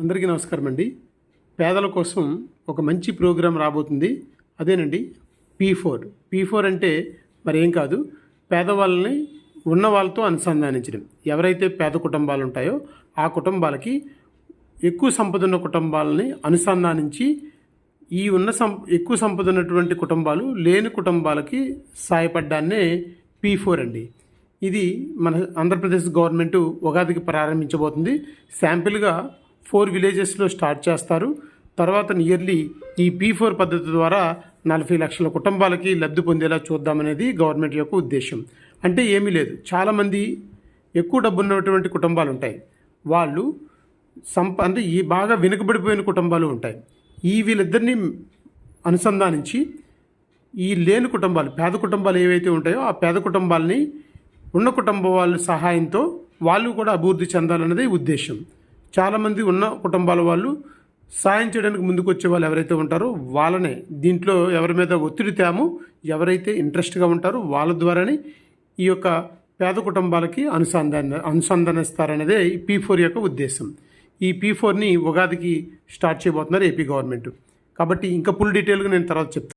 అందరికీ నమస్కారం అండి. పేదల కోసం ఒక మంచి ప్రోగ్రాం రాబోతుంది. అదేనండి పీ ఫోర్ పీ ఫోర్ అంటే మరి ఏం కాదు పేదవాళ్ళని ఉన్న వాళ్ళతో అనుసంధానించడం. ఎవరైతే పేద కుటుంబాలు ఉంటాయో ఆ కుటుంబాలకి ఎక్కువ సంపద ఉన్న కుటుంబాలని అనుసంధానించి ఈ ఉన్న సం ఎక్కువ సంపద ఉన్నటువంటి కుటుంబాలు లేని కుటుంబాలకి సాయపడ్డాన్నే పీ ఫోర్ అండి. ఇది మన ఆంధ్రప్రదేశ్ గవర్నమెంట్ ఉగాదికి ప్రారంభించబోతుంది. శాంపిల్గా ఫోర్ విలేజెస్లో స్టార్ట్ చేస్తారు. తర్వాత నియర్లీ ఈ పీ ఫోర్ పద్ధతి ద్వారా నలభై లక్షల కుటుంబాలకి లబ్ధి పొందేలా చూద్దామనేది గవర్నమెంట్ యొక్క ఉద్దేశం. అంటే ఏమీ లేదు. చాలామంది ఎక్కువ డబ్బు ఉన్నటువంటి కుటుంబాలు ఉంటాయి. వాళ్ళు సంప అంటే ఈ బాగా వెనుకబడిపోయిన కుటుంబాలు ఉంటాయి. ఈ వీళ్ళిద్దరిని అనుసంధానించి ఈ లేని కుటుంబాలు పేద కుటుంబాలు ఏవైతే ఉంటాయో ఆ పేద కుటుంబాలని ఉన్న కుటుంబ వాళ్ళ సహాయంతో వాళ్ళు కూడా అభివృద్ధి చెందాలన్నదే ఉద్దేశం. చాలామంది ఉన్న కుటుంబాల వాళ్ళు సాయం చేయడానికి ముందుకు వచ్చే వాళ్ళు ఎవరైతే ఉంటారో వాళ్ళనే. దీంట్లో ఎవరి మీద ఒత్తిడి తేమో ఎవరైతే ఇంట్రెస్ట్గా ఉంటారో వాళ్ళ ద్వారానే ఈ యొక్క పేద కుటుంబాలకి అనుసంధాన అనుసంధానిస్తారనేదే ఈ పీ ఫోర్ యొక్క ఉద్దేశం. ఈ పీ ఫోర్ని ఉగాదికి స్టార్ట్ చేయబోతున్నారు ఏపీ గవర్నమెంట్. కాబట్టి ఇంకా ఫుల్ డీటెయిల్గా నేను తర్వాత చెప్తాను